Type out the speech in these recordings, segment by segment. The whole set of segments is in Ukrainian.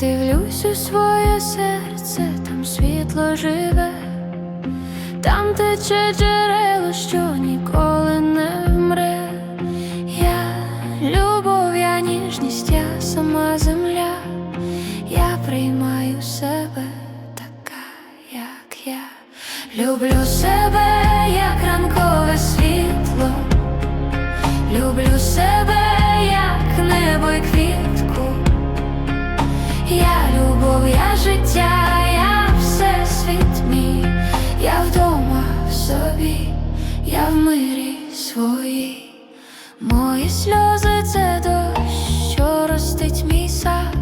Дивлюсь у своє серце, там світло живе, там тече джерело, що ніколи не вмре. Я любов, я ніжність, я сама земля. Я приймаю себе така, як я. Люблю себе, як ранкове світло. Люблю себе, як небо й квітку. Я любов, я життя, я всесвіт мій, я вдома в собі, я в мирі своїй. Мої сльози це дощ, що ростить мій сад.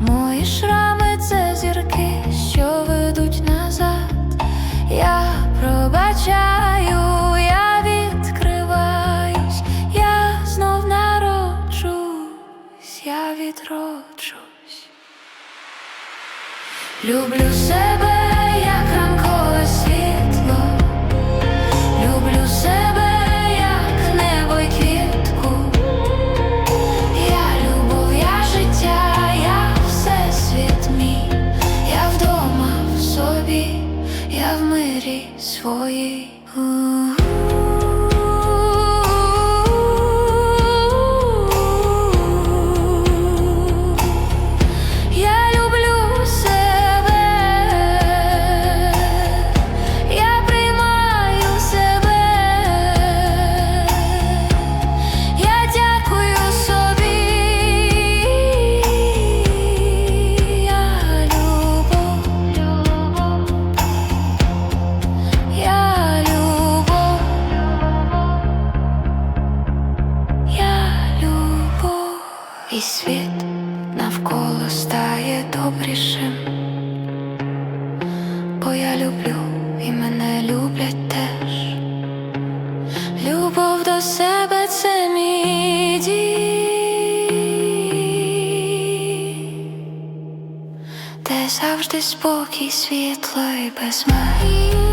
Мої шрами це зірки, що ведуть назад. Я пробачаю, Люблю себе, як ранкове світло. Люблю себе, як небо квітку. Я любов, я життя, я всесвіт мій, я вдома в собі, я в мирі своїй. І світ навколо стає добрішим, бо я люблю і мене люблять теж. Любов до себе це мій дім, де завжди спокій, світло і без меж.